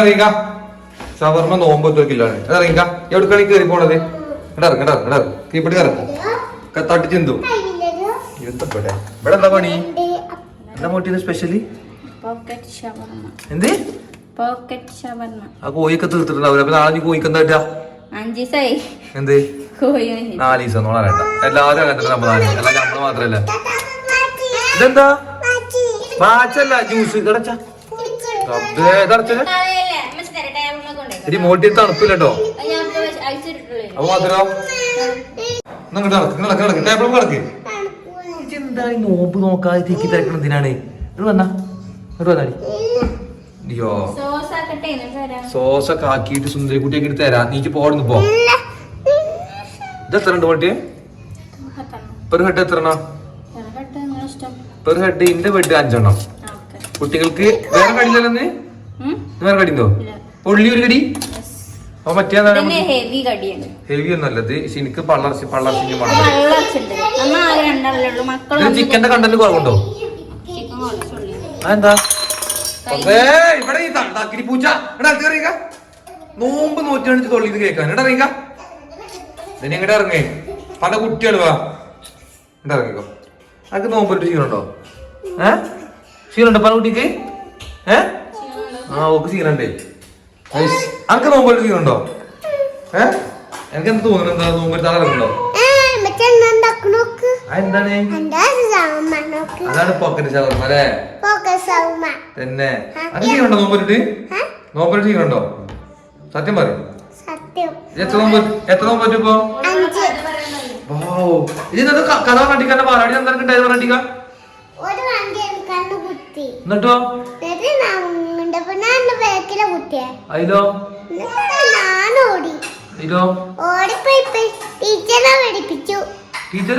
ഇറങ്ങിക്ക ഷവർമ്മ നോമ്പ് കിലോണ് ഇറങ്ങിക്ക എവിടേക്കാണ് കയറി പോണത്? ഇടാ ഇറങ്ങി ഇടാ ഇടാ കീപ്പിട്ട് കയറി തട്ടി ചിന്തു. ഇവിടെ? ഇവിടെ എന്താ പണി? എന്താ മോട്ടിന് സ്പെഷ്യലി എന്ത്? ആ കോഴിയൊക്കെ തീർത്തിട്ടുണ്ടാവില്ല. അപ്പൊ നാളെ നീ കോഴിക്ക് എന്താ പറ്റാ എന്ത്? നാല് ദിവസം നോളാ വേണ്ട എല്ലാവരും അങ്ങനെ നമ്മളാണ് അല്ല നമ്മൾ മാത്രല്ല. ഇതെന്താ? മാച്ചല്ല ജ്യൂസ്. റബ്ബേ, ഇതടച്ചത് ഇനി മോട്ടി തണുപ്പില്ലട്ടോ. അപ്പൊ മാത്രോ. നടക്ക് ടേബിൾ നടക്ക് നോമ്പ് നോക്കാതെ തിക്കി തിരക്കണം എന്തിനാണ്? ഇത് വന്നാ. ഇങ്ങോട്ട് വന്നാടി വരാം. സോസൊക്കെ ആക്കിയിട്ട് തരാം. നീക്ക് പോടുന്നു പോ. ഇത് എത്ര ഉണ്ട് മോട്ടിയെ പെർ ഹെഡ് എത്ര എണ്ണം? പെർ ഹെഡ് ഇന്റെ ബെഡ് അഞ്ചെണ്ണം. കുട്ടികൾക്ക് വേറെ കടിയില്ലല്ലോ? വേറെ കടിയുണ്ടോ. ഉള്ളി ഒരു കടി. അപ്പൊ മറ്റേതാണ് ഹെവി കടിയാണ്. ഹെവി ഒന്നല്ലത് എനിക്ക് പള്ളർച്ചി പള്ളർച്ചി ഇത് മണം വെള്ളച്ചുണ്ട് അമ്മ ആകെ രണ്ടാളല്ലേ ഉള്ളൂ. മക്കൾ ഇത് ചിക്കന്റെ കണ്ടന്റ് കുറവുണ്ടോ? അതെന്താ? ഇവിടെ ഈ തക്കിരി പൂച്ച. ഇവിടെ അടുത്ത് നോമ്പ് നൂറ്റി തൊള്ളിന്ന് കേൾക്കാൻ. ഇവിടെ ഇറങ്ങിക്ക ഇനി എങ്ങോട്ട് ഇറങ്ങേ. പല കുട്ടികൾ വാ. ഇവിടെ ഇറങ്ങിക്കോ. അത് നോമ്പിട്ട് ക്ഷീണുണ്ടോ? ഏ? ക്ഷീണുണ്ടോ പല കുട്ടിക്ക്? ഏ? ആ ഓക്ക് ക്ഷീണുണ്ടേ. അനക്ക് നോമ്പൊരു ക്ഷീണുണ്ടോ ഏ? എനിക്ക് എന്ത് തോന്നുന്നു എന്താ ഇറങ്ങുന്നുണ്ടോ അതെന്താണ് അതാണ് പോക്കറ്റ് ഷവർമ്മ അല്ലേ? തന്നെ. അതിനുണ്ടോ നോമ്പൊരിട്ട് നോമ്പൊരു ക്ഷീണുണ്ടോ സത്യം പറയും. എത്ര നോമ്പ് എത്ര നോമ്പ് പറ്റും ഇപ്പൊ? ഇതിനകത്ത് കഥ കണ്ടിക്കാന്റെ പാലാടി എന്താ പറഞ്ഞിട്ടിക്ക എന്നിട്ടോ? ഓടി ഇതിലോ ഓടിപ്പോയി ടീച്ചറെ പഠിപ്പിച്ചു ടീച്ചർ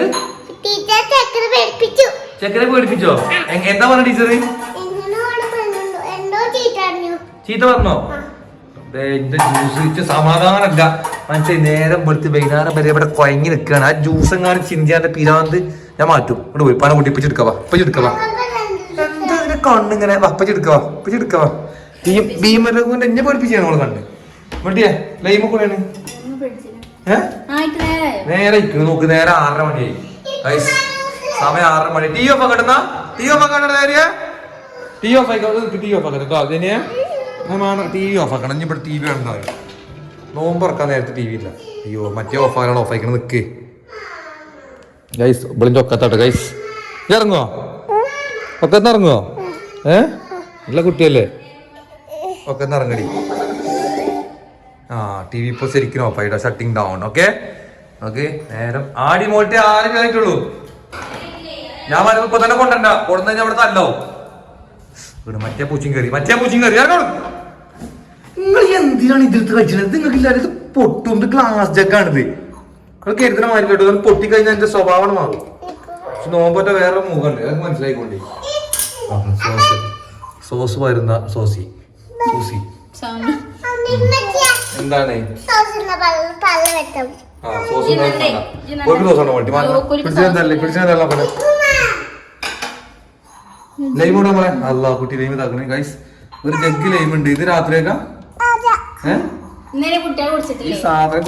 ടീച്ചർ ചെക്കനെ പഠിപ്പിച്ചു ചെക്കനെ പേടിപ്പിച്ചോ? എന്താ പറഞ്ഞ ടീച്ചർ ചീത്ത പറഞ്ഞോ. ജ്യൂസ് ഇച്ച് സമാധാനല്ല. മനസ്സിലായി നേരം വെളുത്ത് വൈകുന്നേരം വരെ ഇവിടെ കുഴങ്ങി നിൽക്കുകയാണ് ആ ജ്യൂസ് എങ്ങാനും ചിന്തിയാന്റെ പിരാന്ത് ഞാൻ മാറ്റും. ഇവിടെ പോയി. പണം കൂട്ടി ഇപ്പിച്ച് എടുക്കവാ ഇപ്പിച്ച് ഇങ്ങനെ എന്താ ഇതിന്റെ കണ്ണിങ്ങനെ വപ്പച്ച് എടുക്കവാ ഇപ്പിച്ച് എടുക്കവാ ഈ ഭീമരഘുവിന്റെ എന്നെ പഠിപ്പിച്ചാണ് നമ്മൾ കണ്ണ്. മട്ടിയേ ലൈമ കൂടെയാണ് നേരെ ഇരിക്കുന്നു നോക്ക് നേരെ ആറര മണിയായി. സമയം ആറര മണി. ടീ ഓഫ് ആക്കട്ടെന്നാ ടീ ഓഫ് ആക്കട്ടെ ടീ ഓഫ് ആയിക്കോട്ടെ ടീ ഓഫ് ആക്കട്ടെ കേട്ടോ. അതിനെ ടി വി ഓഫ് ആക്കണം. ഇനി ഇവിടെ ടി വി നോമ്പ് ഇറക്കാൻ നേരത്തെ ടി വി ഇല്ല. അയ്യോ മറ്റേ ഓഫ് ആക്കണം ഓഫ് ആക്കണം നിക്ക്. ഗൈസ് ഇവിടെ ഒക്കത്താട്ടെ ഗൈസ് ഇറങ്ങുവോ? ഒക്കത്ത് ഇറങ്ങുവോ? നല്ല കുട്ടിയല്ലേ? ഒക്കെ ഇറങ്ങടി. ആ ടി വി ഇപ്പോൾ ശരിക്കും off shutting down okay okay നേരം. ആടി മോട്ടെ ആരും കഴിഞ്ഞിട്ടുള്ളൂ ഞാൻ വരുമ്പോ ഇപ്പൊ തന്നെ കൊണ്ടണ്ട കൊണ്ടു കഴിഞ്ഞാൽ അവിടെ തല്ലോ ഇവിടെ മറ്റേ പൂച്ചിയും കയറി മറ്റേ പൂച്ചിയും കയറി നിങ്ങൾ എന്തിനാണ് ഇതിലത്ത് കഴിച്ചത് നിങ്ങൾക്ക് എല്ലാവരും പൊട്ടും. ഗ്ലാസ് ജഗ്ഗാണിത് നിങ്ങൾ കരുതണ മാറി കേട്ടോ. പൊട്ടിക്കഴിഞ്ഞാൽ കഴിഞ്ഞാൽ എന്റെ സ്വഭാവം മാറും. നോമ്പറ്റ വേറെ മുഖമുണ്ട് അത് മനസ്സിലായിക്കൊണ്ടേ. സോസ് വരുന്ന സോസി. സൂസി. എന്താണ്? ആ, സോസ്. ഒരു ദിവസം വണ്ടി? ലൈം നമ്മളെ അല്ലാ കുട്ടി ലൈം ഇതാക്കണേ. ഗൈസ് ഒരു ജഗ് ലൈം ഉണ്ട്. ഇത് രാത്രിയൊക്കെ? ഏഹ് ഈ സാധനം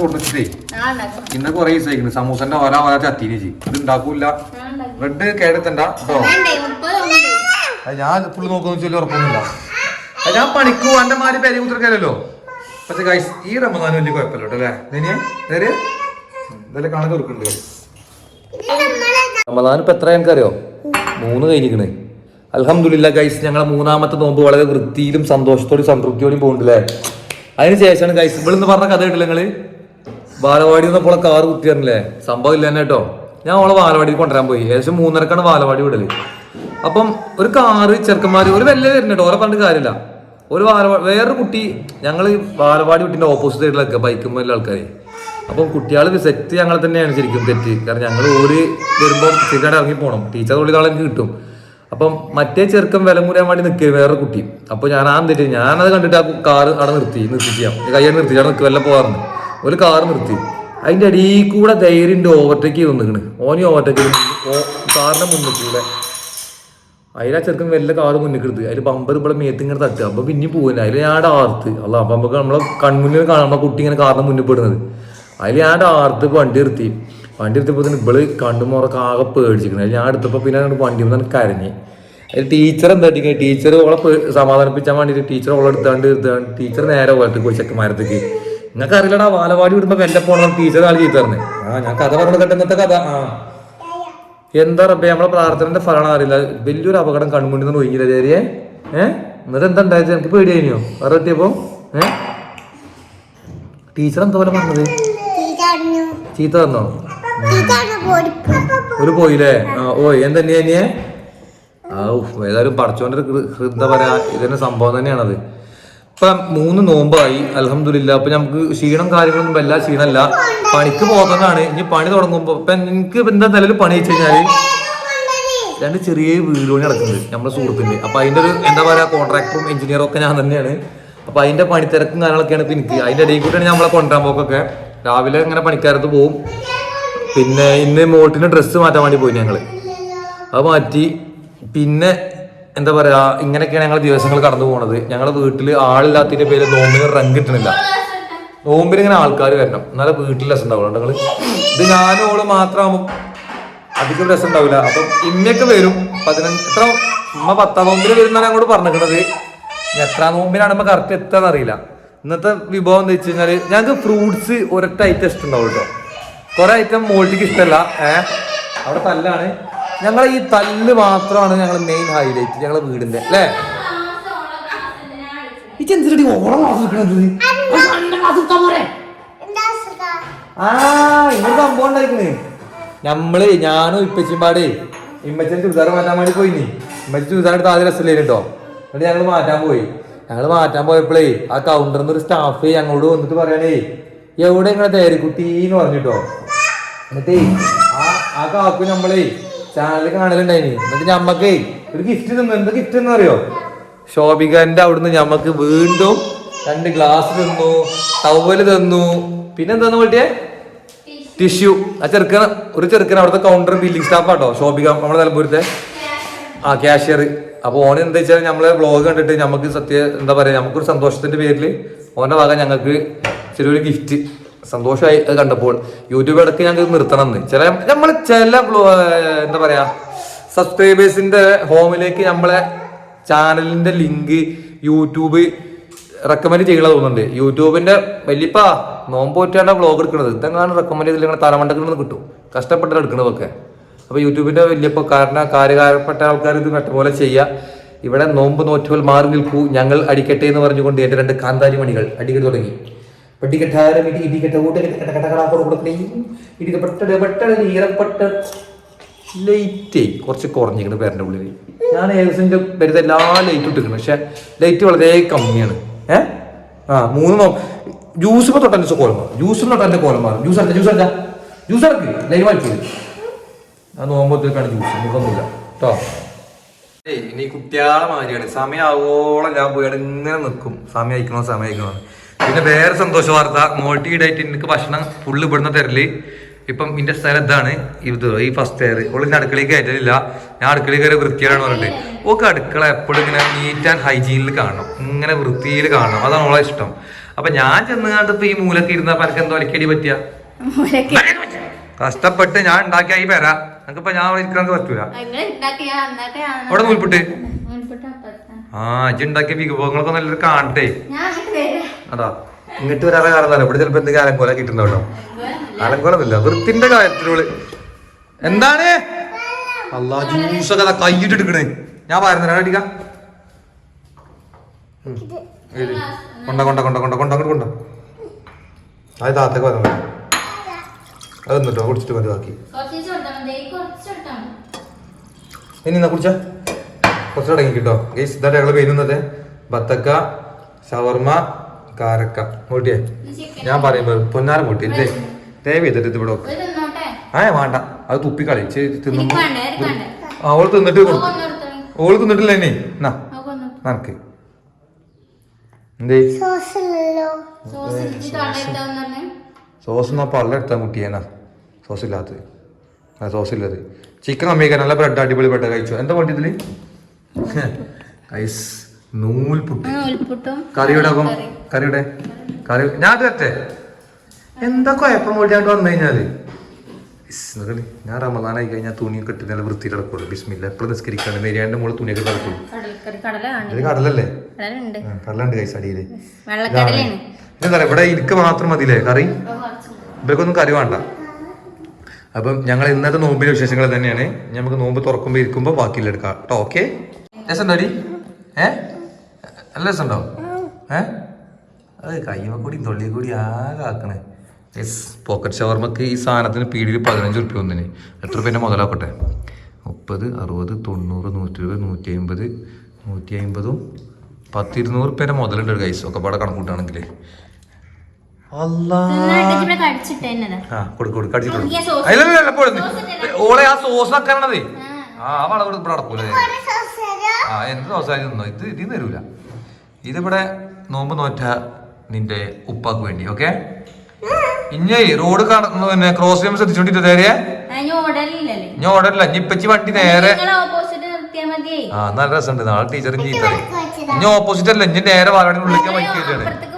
ഇന്ന കൊറേ ദിവസമായിക്കുന്നു സമൂസന്റെ ഓരോ ഓരോ ചത്തീന് ചെയ്യും. ഇത് ഉണ്ടാക്കൂല. റെഡ് കേടത്തണ്ടോ ബ്രെഡ് കേടത്തണ്ട കേട്ടോ വേണ്ടേ മുപ്പത് ഉണ്ട്. അത് ഞാൻ ഇപ്പോഴും നോക്കുന്ന ചൊല്ലി ഉറപ്പൊന്നുമില്ല. ഞാൻ പണിക്കു എന്റെ മാതിരി പേര് കുത്തിരിക്കാലോ പക്ഷെ ഗൈസ് ഈ റമദാൻ വലിയ കുഴപ്പമില്ല കേട്ടോ അല്ലേ? നേരിയ ഇതെല്ലാം. റമദാൻ ഇപ്പൊ എത്ര എനിക്കറിയോ? മൂന്ന് കഴിഞ്ഞിരിക്കണേ. അലഹമില്ല ഗൈസ് ഞങ്ങളെ മൂന്നാമത്തെ നോമ്പ് വളരെ വൃത്തിയിലും സന്തോഷത്തോടും സംതൃപ്തിയോടും പോകുന്നുണ്ടല്ലേ? അതിനുശേഷമാണ് ഗൈസ് ഇവിടുന്ന് പറഞ്ഞ കഥ കേട്ടില്ല നിങ്ങൾ? ബാലവാടി നിന്നപ്പോൾ കാറ് കുത്തിയറില്ലേ സംഭവം ഇല്ല തന്നെ കേട്ടോ. ഞാൻ അവളെ ബാലവാടിയിൽ കൊണ്ടുവരാൻ പോയി. ഏകദേശം മൂന്നരക്കാണ് ബാലവാടി വിടൽ. അപ്പം ഒരു കാറ് ചെറുക്കന്മാർ ഒരു വലിയ വരുന്നുണ്ട് ഓരോ പറഞ്ഞിട്ട് കാര്യമില്ല. ഒരു ബാലവാടി വേറൊരു കുട്ടി ഞങ്ങൾ ബാലവാടി കുട്ടിന്റെ ഓപ്പോസിറ്റ് സൈഡിലൊക്കെ ബൈക്കും എല്ലാ ആൾക്കാരെ. അപ്പം കുട്ടികൾ സെറ്റ് ഞങ്ങൾ തന്നെയാണ് ശരിക്കും തെറ്റ്. കാരണം ഞങ്ങൾ ഓര് വരുമ്പോൾ സ്ഥിരമായിട്ട് ഇറങ്ങി പോകണം ടീച്ചർ എനിക്ക് കിട്ടും. അപ്പം മറ്റേ ചെറുക്കം വില മുറിയാൻ വേണ്ടി നിൽക്കുക വേറെ കുട്ടി. അപ്പോൾ ഞാൻ ആ തെറ്റ് ഞാനത് കണ്ടിട്ട് ആ കാർ അവിടെ നിർത്തി നിർത്തിച്ചാം കയ്യാൻ നിർത്തി അവിടെ നിൽക്കുക വല്ല പോകാറുണ്ട്. ഒരു കാർ നിർത്തി. അതിന്റെ അടിയിൽ കൂടെ ധൈര്യം ഓവർടേക്ക് വന്നിക്കണ് ഓനി ഓവർടേക്ക് കാറിന്റെ മുന്നിൽ കൂടെ അതിൽ ആ ചെറുക്കൻ വല്ല കാറ് മുന്നിൽ എടുത്ത്. അതിൽ ബമ്പർ ഇവിടെ മേത്ത് ഇങ്ങനെ തട്ടുക അപ്പൊ പിന്നെ പോകുന്നത് അതിൽ ഞാൻ ആർത്ത്. അല്ല അപ്പൊ നമുക്ക് നമ്മളെ കൺമുന്നിൽ കാണാം. നമ്മളെ കുട്ടി ഇങ്ങനെ കാറിന് മുന്നിൽ പെടുന്നത്. അതിൽ ഞാൻ ആർത്ത് വണ്ടി നിർത്തി. വണ്ടി നിർത്തിയപ്പോൾ തന്നെ ഇവൾ കണ്ടുമുറക്ക് ആകെ പേടിച്ചിരിക്കുന്നത് അതിൽ ഞാൻ എടുത്തപ്പോൾ പിന്നെ വണ്ടി വന്ന് കരഞ്ഞ്. അതിൽ ടീച്ചർ എന്താ ടീച്ചർ ഓളെ സമാധാനിപ്പിച്ചാൽ വേണ്ടിയിട്ട് ടീച്ചർ ഓളെ എടുത്താണ്ട് എടുത്താണ്ട് ടീച്ചർ നേരെ പോലത്തെ പോയി ചെക്കന്മാരത്തേക്ക് നിങ്ങൾക്ക് അറിയില്ലടാ വാലവാടി വിടുമ്പോ വെല്ല പോകണം ടീച്ചർ ആൾ ചെയ്തു തരണേ ആ ഞാൻ കഥ പറഞ്ഞു കേട്ടോ ഇന്നത്തെ കഥ. ആ. എന്താ റബ്ബേ നമ്മളെ പ്രാർത്ഥനന്റെ ഫലമാണ് അറിയില്ല. വലിയൊരു അപകടം കൺമുണ്ടിൽ നിന്ന് ഒഴിഞ്ഞില്ല ചേരിയെ. ഏഹ് എന്നിട്ട് എന്താ ഉണ്ടായത്? എനിക്ക് കഴിഞ്ഞോ വേറെ എത്തിയപ്പോ ഏഹ് ടീച്ചർ എന്താ പോലെ പറഞ്ഞത്? ചീത്ത തന്നോ ഒരു പോയില്ലേ? ഓ എന്താ തന്നെയാ ഏതായാലും പഠിച്ചോണ്ട് എന്താ പറയാ ഇതിന്റെ സംഭവം തന്നെയാണത്. ഇപ്പൊ മൂന്ന് നോമ്പായി അലഹമില്ല അപ്പൊ നമുക്ക് ക്ഷീണം കാര്യങ്ങളൊന്നും വല്ല ക്ഷീണമല്ല പണിക്ക് പോകുന്നതാണ് ഇനി പണി തുടങ്ങുമ്പോ ഇപ്പൊ എനിക്ക് എന്താ നിലയിൽ പണി വെച്ച് കഴിഞ്ഞാൽ രണ്ട് ചെറിയ വീട് നടക്കുന്നത് നമ്മുടെ സുഹൃത്തിന്റെ അപ്പൊ അതിന്റെ ഒരു എന്താ പറയാ കോൺട്രാക്ടറും എഞ്ചിനീയറും ഒക്കെ ഞാൻ തന്നെയാണ്. അപ്പൊ അതിന്റെ പണിത്തിരക്കും കാര്യങ്ങളൊക്കെയാണ് ഇപ്പൊ എനിക്ക്. അതിന്റെ ഇടയിൽ കൂട്ടിയാണ് നമ്മളെ കൊണ്ടുവരാൻ പോക്കൊക്കെ. രാവിലെ ഇങ്ങനെ പണിക്കാരത്ത് പോവും. പിന്നെ ഇന്ന് മോട്ടിന് ഡ്രസ്സ് മാറ്റാൻ വേണ്ടി പോയി ഞങ്ങൾ. അത് മാറ്റി. പിന്നെ എന്താ പറയാ ഇങ്ങനെയൊക്കെയാണ് ഞങ്ങൾ ദിവസങ്ങൾ കടന്നു പോണത്. ഞങ്ങളുടെ വീട്ടിൽ ആളില്ലാത്തതിന്റെ പേര് നോമ്പിന് റങ്ക് കിട്ടണില്ല. നോമ്പിന് ഇങ്ങനെ ആൾക്കാർ വരണം. എന്നാലേ വീട്ടിൽ രസം ഉണ്ടാവുള്ളൂ. നിങ്ങൾ? ഇത് ഞാനും ഓൾ അധികം രസം ഉണ്ടാവില്ല. അപ്പം ഇമ്മയൊക്കെ വരും. പതിനഞ്ച് എത്ര ഉമ്മ പത്താം നോമ്പിന് വരുന്നാണ് അങ്ങോട്ട് പറഞ്ഞിരിക്കണത്. എത്രാം നോമ്പിനാണ് നമ്മൾ കറക്റ്റ് എത്താന്ന് അറിയില്ല ഇന്നത്തെ വിഭവം എന്ന് വെച്ച് കഴിഞ്ഞാൽ ഞങ്ങൾക്ക് ഫ്രൂട്ട്സ് ഒരൊറ്റ ഐറ്റം ഇഷ്ടമുണ്ടാവും കേട്ടോ കുറെ ഐറ്റം മോൾട്ടിക്ക് ഇഷ്ടമല്ല ഏഹ് അവിടെ തല്ലാണ്. ഞങ്ങളെ ഈ തല്ല് മാത്രമാണ് ഞങ്ങൾ മെയിൻ ഹൈലൈറ്റ് ഞങ്ങളെ വീടിന്റെ അല്ലേ? ഇതെന്തിനടി ഓളം ആസ്വദിക്കണത്? ആ ഇങ്ങനെ സംഭവം ഉണ്ടായിക്കണേ. നമ്മൾ ഞാനും ഇപ്പച്ചിമ്പാടേ ഇമ്മച്ചൻ ചുരിദാർ മാറ്റാൻ വേണ്ടി പോയിനി. ഇമ്മച്ചൻ ചുരിദാർ എടുത്ത് ആദ്യം രസമില്ലേ കേട്ടോ എന്നിട്ട് ഞങ്ങൾ മാറ്റാൻ പോയി. ഞങ്ങൾ മാറ്റാൻ പോയപ്പോഴേ ആ കൗണ്ടറിൽ നിന്ന് ഒരു സ്റ്റാഫ് ഞങ്ങളോട് വന്നിട്ട് പറയണേ എവിടെ ഇങ്ങനെ തേരിക്കുട്ടി എന്ന് പറഞ്ഞിട്ടോ? എന്നിട്ടേ ആ ആ കാക്കു നമ്മളേ ചാനൽ കാണലുണ്ടായിനി. എന്നിട്ട് ഞമ്മക്കേ ഒരു ഗിഫ്റ്റ് തന്നു. എന്താ ഗിഫ്റ്റ് എന്ന് അറിയോ ശോഭികന്റെ അവിടുന്ന് ഞമ്മക്ക് വീണ്ടും രണ്ട് ഗ്ലാസ് തന്നു ടവൽ തന്നു. പിന്നെന്താന്ന് പറ്റിയേ ടിഷ്യൂ ആ ചെറുക്കൻ ഒരു ചെറുക്കൻ അവിടുത്തെ കൗണ്ടർ ബില്ലിംഗ് സ്റ്റാഫ് ആട്ടോ. ശോഭിക നമ്മുടെ നിലമ്പൂരത്തെ ആ ക്യാഷ്യർ അപ്പൊ ഓൻ എന്താ വെച്ചാൽ നമ്മളെ ബ്ലോഗ് കണ്ടിട്ട് നമുക്ക് സത്യം എന്താ പറയാ നമുക്കൊരു സന്തോഷത്തിന്റെ പേരിൽ ഓന്റെ വക ഞങ്ങൾക്ക് ചെറിയൊരു ഗിഫ്റ്റ് സന്തോഷമായി അത് കണ്ടപ്പോൾ യൂട്യൂബ് ഇടയ്ക്ക് ഞങ്ങൾക്ക് നിർത്തണം എന്ന് ചില നമ്മൾ ചില എന്താ പറയാ സബ്സ്ക്രൈബേഴ്സിന്റെ ഹോമിലേക്ക് നമ്മളെ ചാനലിന്റെ ലിങ്ക് യൂട്യൂബ് റെക്കമെൻഡ് ചെയ്യണ തോന്നുന്നുണ്ട്. യൂട്യൂബിന്റെ വലിയപ്പാ നോമ്പ് ബ്ലോഗ് എടുക്കുന്നത് ഇതെങ്ങാണ് റെക്കമെൻഡ് ചെയ്തില്ല ഇങ്ങനെ തലമണ്ടക്കിൽ കിട്ടും. കഷ്ടപ്പെട്ടാണ് എടുക്കണതൊക്കെ. അപ്പൊ യൂട്യൂബിന്റെ വലിയപ്പോ കാരണം കാര്യകാരപ്പെട്ട ആൾക്കാർ ഇത് മറ്റ ചെയ്യുക ഇവിടെ നോമ്പ് നോറ്റുകൾ മാറി നിൽക്കൂ ഞങ്ങൾ അടിക്കട്ടെ എന്ന് പറഞ്ഞുകൊണ്ട് എന്റെ രണ്ട് കാന്താരി മണികൾ അടിക്കടി തുടങ്ങി. പട്ടികെട്ടാരം ഇടി ഇടിക്കട്ട കൂട്ടേ ഇടിക്കപ്പെട്ട പെട്ട. ഈറപ്പെട്ട ലൈറ്റേ കുറച്ച് കുറഞ്ഞിരിക്കണം പേരന്റെ ഉള്ളിൽ. ഞാൻ ഏകദേശം വരുന്ന എല്ലാ ലൈറ്റും ഇട്ടിരിക്കണം പക്ഷെ ലൈറ്റ് വളരെ കമ്മിയാണ്. ഏ? ആ മൂന്ന് ജ്യൂസ് ഇപ്പൊ തൊട്ടെ കോലം മാറും. ജ്യൂസ് തൊട്ട് എന്റെ കോലം മാറും. ജ്യൂസ് അല്ല ജ്യൂസ് അല്ല ജ്യൂസ് ഇറക്കി ലൈവ് വായിച്ചു ആ നോമ്പത്തേക്കാണ് ജ്യൂസ് നമുക്കൊന്നുമില്ല കേട്ടോ ഇനി കുട്ടിയാളെ മാതിരിയാണ് ആവോളം ഞാൻ പോയിട്ട് ഇങ്ങനെ നിൽക്കും. സമയം അയക്കണോ സമയം അയക്കണോ. പിന്നെ വേറെ സന്തോഷ വാർത്ത. മോൾട്ടി ഡയറ്റ് എനിക്ക് ഭക്ഷണം ഫുള്ള് ഇവിടുന്ന് തരൽ. ഇപ്പം ഇന്റെ സ്ഥലം ഇതാണ്. ഇത് ഈ ഫസ്റ്റ് എയർ ഓളിന്റെ അടുക്കളയിൽ കയറ്റലില്ല. ഞാൻ അടുക്കളയിൽ കയറി വൃത്തിയാണ് പറഞ്ഞിട്ട്. ഓക്ക് അടുക്കള എപ്പോഴും ഇങ്ങനെ നീറ്റ് ആൻഡ് ഹൈജീനിൽ കാണണം. ഇങ്ങനെ വൃത്തിയിൽ കാണണം. അതാണ് ഓളെ ഇഷ്ടം. അപ്പൊ ഞാൻ ചെന്ന് കണ്ടപ്പോ ഈ മൂലക്ക് ഇരുന്ന എനിക്ക് എന്തോ അലക്കടി പറ്റിയ? കഷ്ടപ്പെട്ട് ഞാൻ ഉണ്ടാക്കിയ ഈ പേരാ. നമുക്കിപ്പോ ഞാൻ ഇരിക്കാൻ പറ്റൂല. അവിടെ അപ്പുറത്താണ്. ആ ഇജ്ജ് ഉണ്ടാക്കിയ വിഭവങ്ങളൊക്കെ നല്ലൊരു കാണട്ടെ. അതാ ഇങ്ങോട്ട് വരാതെ കാണുന്നല്ലോ ഇവിടെ ചിലപ്പോ എന്തെങ്കിലും അലങ്കോല കിട്ടുന്നുണ്ടോ അലങ്കോലമില്ല വൃത്തിന്റെ കാര്യത്തിലുള്ള എന്താണ്? അല്ലാ ജ്യൂസൊക്കെ അതാ കൈയിട്ട് എടുക്കണേ. ഞാൻ പറയുന്നില്ല അടിക്ക. കൊണ്ട കൊണ്ട കൊണ്ട കൊണ്ട കൊണ്ട അങ്ങോട്ട് കൊണ്ട. അത് താത്തൊക്കെ വന്നോ അത് എന്നിട്ടോ കുടിച്ചിട്ട് മതി ബാക്കി. ഇനി എന്നാ കുടിച്ച? കുറച്ച് അടങ്ങി കിട്ടോ. ഗൈസ് ഇതാണ് ഞങ്ങൾ വരുന്നത്? ബത്തക്ക ഷവർമ കാരക്ക. കൂട്ടിയേ ഞാൻ പറയുമ്പോ പൊന്നാരം കൂട്ടി അല്ലേ ദയവ് ചെയ്തിട്ട് ഇത് ഇവിടെ ആ വേണ്ട. അത് തുപ്പിക്കളി. തിന്നു അവൾ തിന്നിട്ട് കൊടുക്കും. ഓൾ തിന്നിട്ടില്ല എന്നെ എന്നാ നനക്ക്. എന്തേ? സോസ് എന്നാ പള്ള എടുത്താ കുട്ടിയേനാ സോസ് ഇല്ലാത്തത് ആ സോസ് ഇല്ലത് ചിക്കൻ അമ്മയ്ക്ക് നല്ല ബ്രെഡ് അടിപൊളി ബ്രെഡ് കഴിച്ചു? എന്താ വേണ്ടി ഇതിൽ ഗൈസ് നൂൽപുട്ട്. കറിയുടെ കറിയുടെ. കറി. ഞാൻ അത് വരട്ടെ എന്താ കുഴപ്പം കൂടിയാണ്ട് വന്നു കഴിഞ്ഞാൽ? നിങ്ങൾ ഞാൻ റമദാനായി കഴിഞ്ഞാൽ തുണിയൊക്കെ ഇട്ട് നല്ല വൃത്തി കിടക്കുള്ളൂ. ബിസ്മില്ല. എപ്പോഴും നിസ്കരിക്കാണ്ട് മെരിയാണ്ട് മോൾ തുണിയൊക്കെ കിടക്കുള്ളൂ. ഇത് കടലല്ലേ? കടലുണ്ട്. കൈസ് അടിയിൽ. എന്താ ഇവിടെ എനിക്ക് മാത്രം മതിയില്ലേ കറി? ഇവർക്കൊന്നും കറി വേണ്ട. അപ്പം ഞങ്ങൾ ഇന്നത്തെ നോമ്പിന്റെ വിശേഷങ്ങൾ തന്നെയാണ്. നമുക്ക് നോമ്പ് തുറക്കുമ്പോ ഇരിക്കുമ്പോൾ ബാക്കിയില്ല എടുക്കാം കേട്ടോ ഓക്കെ രസമുണ്ടോ അടി ഏ? നല്ല രസമുണ്ടോ? ഏ? അത് കയ്യുമ്പ കൂടി തൊള്ളി കൂടി ആകെ ആക്കണേ. യെസ് പോക്കറ്റ് ഷവർമ്മക്ക് ഈ സാധനത്തിന് പീടിയിൽ പതിനഞ്ച് റുപ്യ ഒന്നിന്. എത്ര റുപ്യന്റെ മുതലാക്കട്ടെ? മുപ്പത് അറുപത് തൊണ്ണൂറ് നൂറ്റി ഇരുപത് നൂറ്റി അമ്പത് നൂറ്റി അമ്പതും പത്തിരുന്നൂറ് പേരെ മുതലുണ്ട് ഒരു കൈസ് ഒക്കെ പാടെ കണക്കൂട്ടാണെങ്കിൽ. ഓളെ ആ സോസ് ആക്കാണതേ ആ. അവളെ ആ വളവ് ഇവിടെ നടക്കൂലേ? ആ എന്ത് സോസായി നിന്നോ ഇത് ഇതിൽ തരൂല. ഇതിവിടെ നോമ്പ് നോറ്റ നിന്റെ ഉപ്പാക്ക് വേണ്ടി ഓക്കെ? ഇഞ്ഞേ റോഡ് പിന്നെ ക്രോസ് ചെയ്യുമ്പോൾ ശ്രദ്ധിച്ചോണ്ടിട്ട് നേരെ? ഞാൻ ഓടല്ല ഇനി ഇപ്പച്ചി വണ്ടി നേരെ ആ നല്ല രസമുണ്ട്. നാളെ ടീച്ചറും ചീത്ത ഇഞ്ഞ ഇനി ഓപ്പോസിറ്റ് അല്ല. ഇഞ്ഞ നേരെ വാഴയുടെ ഉള്ളിലേക്ക് വൈകിട്ട് അപ്പുറത്തേക്ക്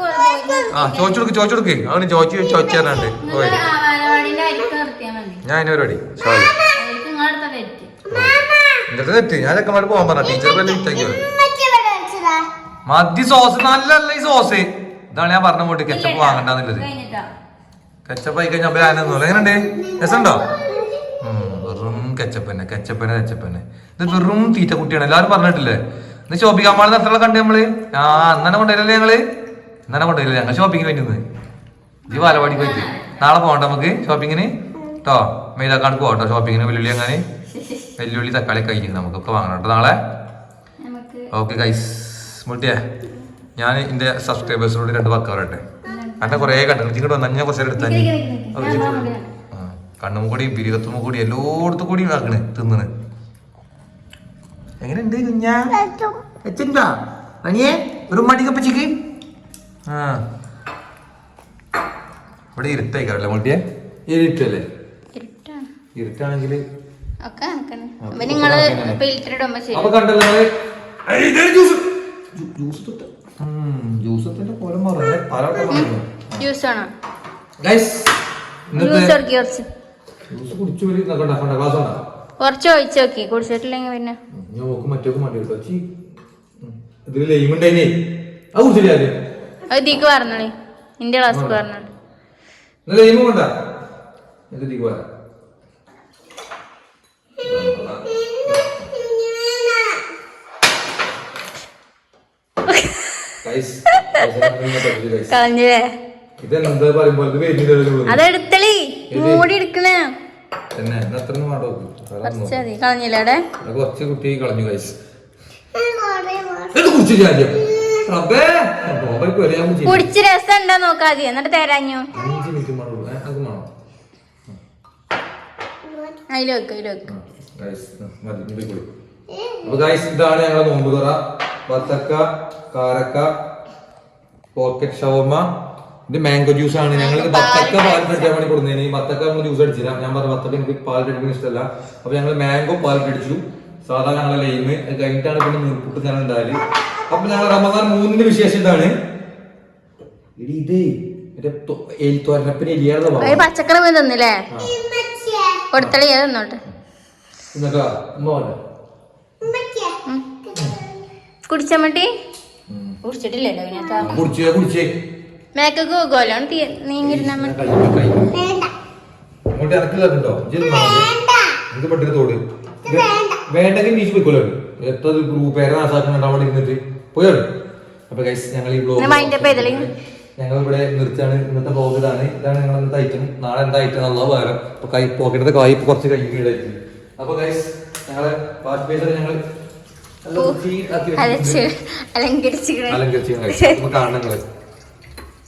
ആ ചോദിച്ചു കൊടുക്ക് ചോദിച്ചു കൊടുക്ക് അവന് ചോദിച്ചു ചോദിച്ചു തരാണ്ട് പോയി. നിങ്ങൾ ആവാലവാടിന്റെ അരിക്ക് നിർത്തിയാ മതി. ഞാൻ അതിന് പരിപാടി. സോറി എന്നിട്ട് തെറ്റ്? ഞാൻ ചെക്കന്മാർ പോകാൻ പറഞ്ഞ ടീച്ചർ വല്ല വെച്ചതാ. മതി സോസ് നല്ലല്ല ഈ സോസ് ഇതാണ് ഞാൻ പറഞ്ഞ പോട്ട് കെച്ചപ്പ് വാങ്ങണ്ടെന്നുള്ളത്. കഴിഞ്ഞിട്ടാ. കെച്ചപ്പ് ആയി കഴിഞ്ഞാൽ ഞാനൊന്നുമില്ല എങ്ങനെയുണ്ട്? രസമുണ്ടോ? വെറും കെച്ചപ്പ് തന്നെ. കെച്ചപ്പ് തന്നെ കെച്ചപ്പ് തന്നെ. ഇത് വെറും തീറ്റ കുട്ടിയാണ്. എല്ലാവരും പറഞ്ഞിട്ടില്ലേ? ഇന്ന് ഷോപ്പിംഗ് അമ്മാളെ നടത്തുള്ള കണ്ടേ നമ്മൾ? ആ അന്നെ കൊണ്ടുവരില്ലേ ഞങ്ങൾ? ഇന്നെ കൊണ്ടുവരില്ല ഞങ്ങൾ ഷോപ്പിങ്ങിന് വേണ്ടി ഈ വാലവാടി പോയിട്ട്. നാളെ പോകണ്ട നമുക്ക് ഷോപ്പിങ്ങിന് കേട്ടോ മെയ്താക്കാണ്ട് പോകട്ടോ ഷോപ്പിങ്ങിന് വെല്ലുവിളി അങ്ങനെ. വെല്ലുള്ളി തക്കാളി കഴിഞ്ഞു നമുക്കൊക്കെ വാങ്ങണം കേട്ടോ. നാളെ? നമുക്ക് ഓക്കെ ഗൈസ് മുട്ടിയേ ഞാൻ എന്റെ സബ്സ്ക്രൈബേഴ്സിനോട് രണ്ട് വാക്ക് പറയട്ടെ? അന്നെ കുറേ കണ്ടു ഇങ്ങോട്ട് വന്നാൽ ഞാൻ കുറച്ചേരം എടുത്താൽ. കണ്ണും കൂടി പിരികത്തും കൂടി എല്ലായിടത്തും കൂടി ആക്കണേ തിന്നണ്. എങ്ങനെയുണ്ട് കുഞ്ഞാ? എത്തുണ്ടാ അനിയെ ഒരു മടിക്കപ്പച്ചിക്ക് ആ. ഇവിടെ ഇരുട്ടായിക്കാറല്ലേ മുട്ടിയെ? ഇരുട്ടല്ലേ? ഇരുട്ടാണ്. ഇരുട്ടാണെങ്കിൽ ഒക്കെ കണക്കാണ്. ആ, അപ്പൊ ഒക്കെ നിങ്ങൾ കണക്കാണ്. ഫിൽറ്റർ ഇടുമ്പോ ശരി. അപ്പൊ കണ്ടല്ലോ നിങ്ങൾ ജ്യൂസ്. ജ്യൂസ് തൊട്ട്. ഉം, ജ്യൂസത്തിന്റെ കോലം മാറും. പല ജ്യൂസ് ആണോ ജ്യൂസ് ഇറക്കി കുറച്ച്. ജ്യൂസ് കുടിച്ചു വരി. കണ്ട കണ്ട ഗ്ലാസ് ഉണ്ടാ കുറച്ച് ഒഴിച്ച് നോക്കി. കുടിച്ചിട്ടില്ലെങ്കിൽ പിന്നെ. ഞാൻ നോക്കും മറ്റൊക്കെ മാറ്റി ചീ. ഇതിൽ അത് കുടിച്ചില്ല അത് ഇതിക്ക് പറഞ്ഞോളി. നിന്റെ ക്ലാസ് പറഞ്ഞോളി. നല്ല ലൈമും കൊണ്ടാ. ഇത് ഇതിക്ക് കളഞ്ഞില്ലേ? ഇതെന്താ പറയുമ്പോ അത് വരുന്നില്ലല്ലോ അതെടുത്തളി മൂടി എടുക്കണേ. തന്നെ എന്നാ അത്ര മതി. കളഞ്ഞില്ലേ കുറച്ച് കുട്ടി കളഞ്ഞു കുടിച്ചില്ല. കുടിച്ച് രസം ഉണ്ടോ നോക്കാതി എന്നിട്ട് തരാഞ്ഞു. അതിലേക്ക് മിനിറ്റ് വേണോ ഏ, അത് വേണോ. അതിൽ വെക്ക് അതിൽ വെക്ക്. ഗൈസ് മതി ഇത് കുടി അപ്പൊ ഗൈസ് ഇതാണ് ഞങ്ങളെ നോമ്പ് തുറ. വത്തക്ക കാരക്ക പോക്കറ്റ് ഷവർമ ഇത് മാംഗോ ജ്യൂസ് ആണ്. ഞങ്ങൾ ബത്തക്ക പാലിട്ടടിച്ചാൽ വേണ്ടി കൊടുക്കുന്നതിന് ഈ ബത്തക്ക നമ്മൾ ജ്യൂസ് അടിച്ചില്ല. ഞാൻ പറഞ്ഞ ബത്തക്ക എനിക്ക് പാലിട്ടടിക്കുന്ന ഇഷ്ടമല്ല. അപ്പൊ ഞങ്ങൾ മാംഗോ പാലിട്ടടിച്ചു സാധാരണ ഞങ്ങളെ ലൈമ് അത് കഴിഞ്ഞിട്ടാണ് പിന്നെ നൂൽപുട്ട് ഞാൻ ഉണ്ടായത് അപ്പൊ ഞങ്ങൾ റമദാൻ മൂന്നിന്റെ വിശേഷം ഇതാണ്. ഇത് തോരനപ്പിന് പച്ചക്കറി തന്നില്ലേ? തന്നോട്ടെ. കുടിച്ചാ മതി? കുടിച്ചിട്ടില്ലല്ലോ ഇതിനകത്ത് കുടിച്ചേ കുടിച്ചേ. മേക്കൊക്കെ പോകുമല്ലോ നീങ്ങിരുന്നാ മതി. കൈ കൈ വേണ്ട. അങ്ങോട്ട് ഇറക്കി തരുന്നുണ്ടോ വേണ്ട. എനിക്ക് പട്ടിക തോട്. വേണ്ടെങ്കിൽ നീച്ച് പോയിക്കോലോ എത്ര ഗ്രൂപ്പ് പേരെ നാശാക്കുന്നുണ്ട് അവിടെ ഇരുന്നിട്ട്. പോയോളൂ അപ്പൊ ഗൈസ് ഞങ്ങൾ ഈ ബ്ലോഗ് ഞങ്ങൾ ഇവിടെ നിർത്തിയാണ്. ഇന്നത്തെ ബ്ലോഗ് ഇതാണ് ഇതാണ് ഞങ്ങൾ ഇന്നത്തെ ഐറ്റം നാളെ എന്താ ഐറ്റം നല്ല പകരം അപ്പൊ കൈ പോക്കറ്റത്തെ കായ് ഇപ്പൊ കുറച്ച് കൈ കീഴായിരിക്കും അപ്പൊ ഗൈസ് ഞങ്ങളെ വാഷ് ബേസിൽ ഞങ്ങൾ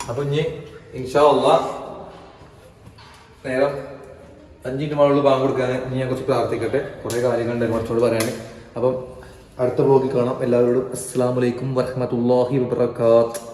അപ്പൊ ഇനി ഇൻഷാ അള്ളാ നേരം ബാങ്ക് കൊടുക്കാൻ ഇനി ഞാൻ കുറച്ച് പ്രാർത്ഥിക്കട്ടെ. കുറേ കാര്യങ്ങളുണ്ട് കുറച്ചോട് പറയാൻ അപ്പം അടുത്ത ബ്ലോഗിൽ കാണാം. എല്ലാവരോടും അസ്സാം വലൈക്കും വരഹമത്തല്ലാഹി വബർക്കാത്ത്